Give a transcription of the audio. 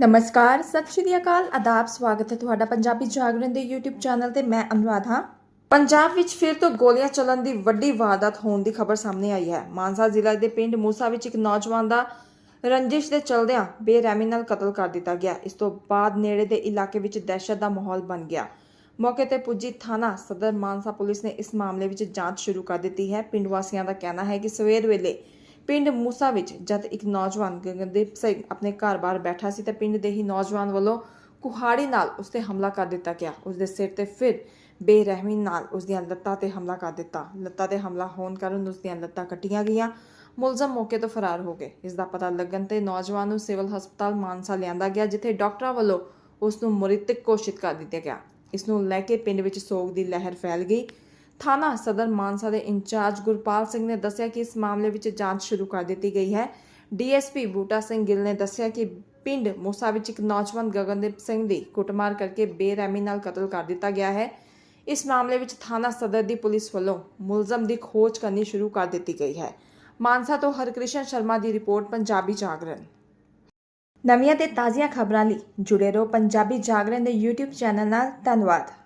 ਨਮਸਕਾਰ, ਸਤਿ ਸ਼੍ਰੀ ਅਕਾਲ, ਆਦਾਬ, ਸਵਾਗਤ ਹੈ ਤੁਹਾਡਾ ਪੰਜਾਬੀ ਜਾਗਰਣ ਦੇ YouTube ਚੈਨਲ ਤੇ ਮੈਂ ਅਨੁਰਾਧ। ਹਾਂ ਪੰਜਾਬ ਵਿੱਚ ਫਿਰ ਤੋਂ ਗੋਲੀਆਂ ਚੱਲਣ ਦੀ ਵੱਡੀ ਵਾਰਦਾਤ ਹੋਣ ਦੀ ਖਬਰ ਸਾਹਮਣੇ ਆਈ ਹੈ। ਮਾਨਸਾ ਜ਼ਿਲ੍ਹਾ ਦੇ ਪਿੰਡ ਮੂਸਾ ਵਿੱਚ ਇੱਕ ਨੌਜਵਾਨ ਦਾ ਰੰਜਿਸ਼ ਦੇ ਚਲਦਿਆਂ ਬੇਰਹਿਮੀ ਨਾਲ ਕਤਲ ਕਰ ਦਿੱਤਾ ਗਿਆ। ਇਸ ਤੋਂ ਬਾਅਦ ਨੇੜੇ ਦੇ ਇਲਾਕੇ ਵਿੱਚ ਦਹਿਸ਼ਤ ਦਾ ਮਾਹੌਲ ਬਣ ਗਿਆ। ਮੌਕੇ ਤੇ ਪੁੱਜੀ ਥਾਣਾ ਸਦਰ ਮਾਨਸਾ ਪੁਲਿਸ ਨੇ ਇਸ ਮਾਮਲੇ ਵਿੱਚ ਜਾਂਚ ਸ਼ੁਰੂ ਕਰ ਦਿੱਤੀ ਹੈ। ਪਿੰਡ ਵਾਸੀਆਂ ਦਾ ਕਹਿਣਾ ਹੈ ਕਿ ਸਵੇਰ ਵੇਲੇ ਪਿੰਡ ਮੂਸਾ ਵਿੱਚ ਜਦ ਇੱਕ ਨੌਜਵਾਨ ਗਗਨਦੀਪ ਸਿੰਘ ਆਪਣੇ ਘਰ ਬਾਹਰ ਬੈਠਾ ਸੀ ਤਾਂ ਪਿੰਡ ਦੇ ਹੀ ਨੌਜਵਾਨ ਵੱਲੋਂ ਕੁਹਾੜੀ ਨਾਲ ਉਸ ਤੇ ਹਮਲਾ ਕਰ ਦਿੱਤਾ ਗਿਆ। ਉਸ ਦੇ ਸਿਰ ਤੇ ਫਿਰ ਬੇਰਹਿਮੀ ਨਾਲ ਉਸ ਦੀਆਂ ਲੱਤਾਂ ਤੇ ਹਮਲਾ ਕਰ ਦਿੱਤਾ। ਲੱਤਾਂ ਤੇ ਹਮਲਾ ਹੋਣ ਕਾਰਨ ਉਸ ਦੀਆਂ ਲੱਤਾਂ ਕੱਟੀਆਂ ਗਈਆਂ। ਮੁਲਜ਼ਮ ਮੌਕੇ ਤੋਂ ਫਰਾਰ ਹੋ ਗਏ। ਇਸ ਦਾ ਪਤਾ ਲੱਗਣ ਤੇ ਨੌਜਵਾਨ ਨੂੰ ਸਿਵਲ ਹਸਪਤਾਲ ਮਾਨਸਾ ਲਿਆਂਦਾ ਗਿਆ, ਜਿੱਥੇ ਡਾਕਟਰਾਂ ਵੱਲੋਂ ਉਸ ਨੂੰ ਮ੍ਰਿਤਕ ਘੋਸ਼ਿਤ ਕਰ ਦਿੱਤਾ ਗਿਆ। ਇਸ ਨੂੰ ਲੈ ਕੇ ਪਿੰਡ ਵਿੱਚ ਸੋਗ ਦੀ ਲਹਿਰ ਫੈਲ ਗਈ। ਥਾਣਾ ਸਦਰ ਮਾਨਸਾ ਦੇ ਇੰਚਾਰਜ ਗੁਰਪਾਲ ਸਿੰਘ ਨੇ ਦੱਸਿਆ ਕਿ ਇਸ ਮਾਮਲੇ ਵਿੱਚ ਜਾਂਚ ਸ਼ੁਰੂ ਕਰ ਦਿੱਤੀ ਗਈ ਹੈ। ਡੀਐਸਪੀ ਬੂਟਾ ਸਿੰਘ ਗਿੱਲ ਨੇ ਦੱਸਿਆ ਕਿ ਪਿੰਡ ਮੂਸਾ ਵਿੱਚ ਇੱਕ ਨੌਜਵਾਨ ਗਗਨਦੀਪ ਸਿੰਘ ਦੀ ਕੁੱਟਮਾਰ ਕਰਕੇ ਬੇਰਹਿਮੀ ਨਾਲ ਕਤਲ ਕਰ ਦਿੱਤਾ ਗਿਆ ਹੈ। ਇਸ ਮਾਮਲੇ ਵਿੱਚ ਥਾਣਾ ਸਦਰ ਦੀ ਪੁਲਿਸ ਵੱਲੋਂ ਮੁਲਜ਼ਮ ਦੀ ਖੋਜ ਕਰਨੀ ਸ਼ੁਰੂ ਕਰ ਦਿੱਤੀ ਗਈ ਹੈ। ਮਾਨਸਾ ਤੋਂ ਹਰਕ੍ਰਿਸ਼ਨ ਸ਼ਰਮਾ ਦੀ ਰਿਪੋਰਟ, ਪੰਜਾਬੀ ਜਾਗਰਣ। ਨਵੀਆਂ ਤੇ ਤਾਜ਼ੀਆਂ ਖਬਰਾਂ ਲਈ ਜੁੜੇ ਰਹੋ ਪੰਜਾਬੀ ਜਾਗਰਣ ਦੇ YouTube ਚੈਨਲ ਨਾਲ। ਧੰਨਵਾਦ।